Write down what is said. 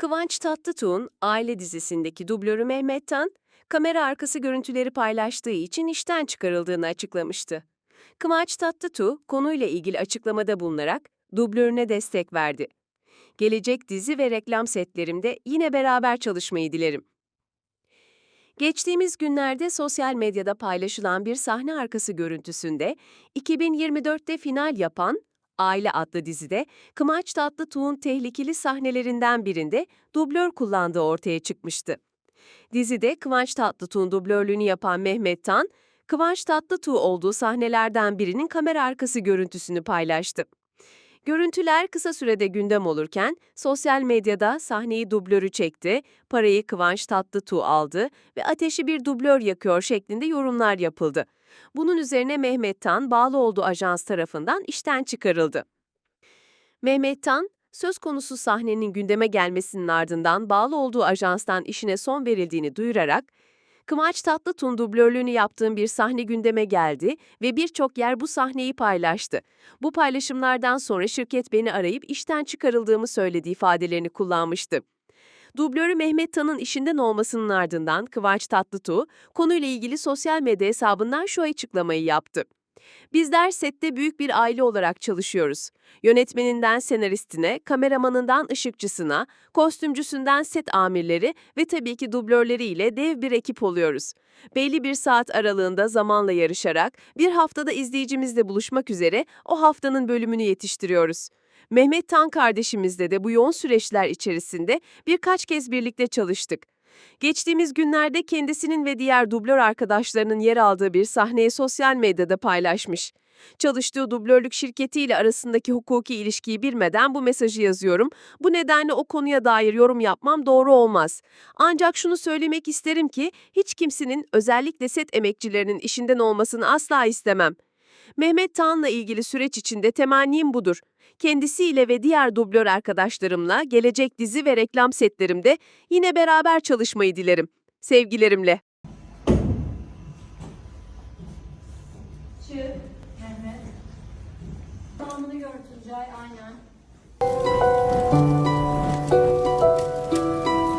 Kıvanç Tatlıtuğ'un Aile dizisindeki dublörü Mehmet Tan, kamera arkası görüntüleri paylaştığı için işten çıkarıldığını açıklamıştı. Kıvanç Tatlıtuğ konuyla ilgili açıklamada bulunarak dublörüne destek verdi. Gelecek dizi ve reklam setlerimde yine beraber çalışmayı dilerim. Geçtiğimiz günlerde sosyal medyada paylaşılan bir sahne arkası görüntüsünde 2024'te final yapan Aile adlı dizide Kıvanç Tatlıtuğ'un tehlikeli sahnelerinden birinde dublör kullandığı ortaya çıkmıştı. Dizide Kıvanç Tatlıtuğ'un dublörlüğünü yapan Mehmet Tan, Kıvanç Tatlıtuğ olduğu sahnelerden birinin kamera arkası görüntüsünü paylaştı. Görüntüler kısa sürede gündem olurken sosyal medyada sahneyi dublörü çekti, parayı Kıvanç Tatlıtuğ aldı ve ateşi bir dublör yakıyor şeklinde yorumlar yapıldı. Bunun üzerine Mehmet Tan bağlı olduğu ajans tarafından işten çıkarıldı. Mehmet Tan, söz konusu sahnenin gündeme gelmesinin ardından bağlı olduğu ajanstan işine son verildiğini duyurarak, Kıvanç Tatlıtuğ'un dublörlüğünü yaptığım bir sahne gündeme geldi ve birçok yer bu sahneyi paylaştı. Bu paylaşımlardan sonra şirket beni arayıp işten çıkarıldığımı söyledi ifadelerini kullanmıştı. Dublörü Mehmet Tan'ın işinden olmasının ardından Kıvanç Tatlıtuğ konuyla ilgili sosyal medya hesabından şu açıklamayı yaptı. Bizler sette büyük bir aile olarak çalışıyoruz. Yönetmeninden senaristine, kameramanından ışıkçısına, kostümcüsünden set amirleri ve tabii ki dublörleriyle dev bir ekip oluyoruz. Belli bir saat aralığında zamanla yarışarak bir haftada izleyicimizle buluşmak üzere o haftanın bölümünü yetiştiriyoruz. Mehmet Tan kardeşimizle de bu yoğun süreçler içerisinde birkaç kez birlikte çalıştık. Geçtiğimiz günlerde kendisinin ve diğer dublör arkadaşlarının yer aldığı bir sahneyi sosyal medyada paylaşmış. Çalıştığı dublörlük şirketiyle arasındaki hukuki ilişkiyi bilmeden bu mesajı yazıyorum. Bu nedenle o konuya dair yorum yapmam doğru olmaz. Ancak şunu söylemek isterim ki hiç kimsenin özellikle set emekçilerinin işinden olmasını asla istemem. Mehmet Tan'la ilgili süreç içinde temennim budur. Kendisiyle ve diğer dublör arkadaşlarımla gelecek dizi ve reklam setlerimde yine beraber çalışmayı dilerim. Sevgilerimle. Çık Mehmet. Tamamını gör Tuncay aynen.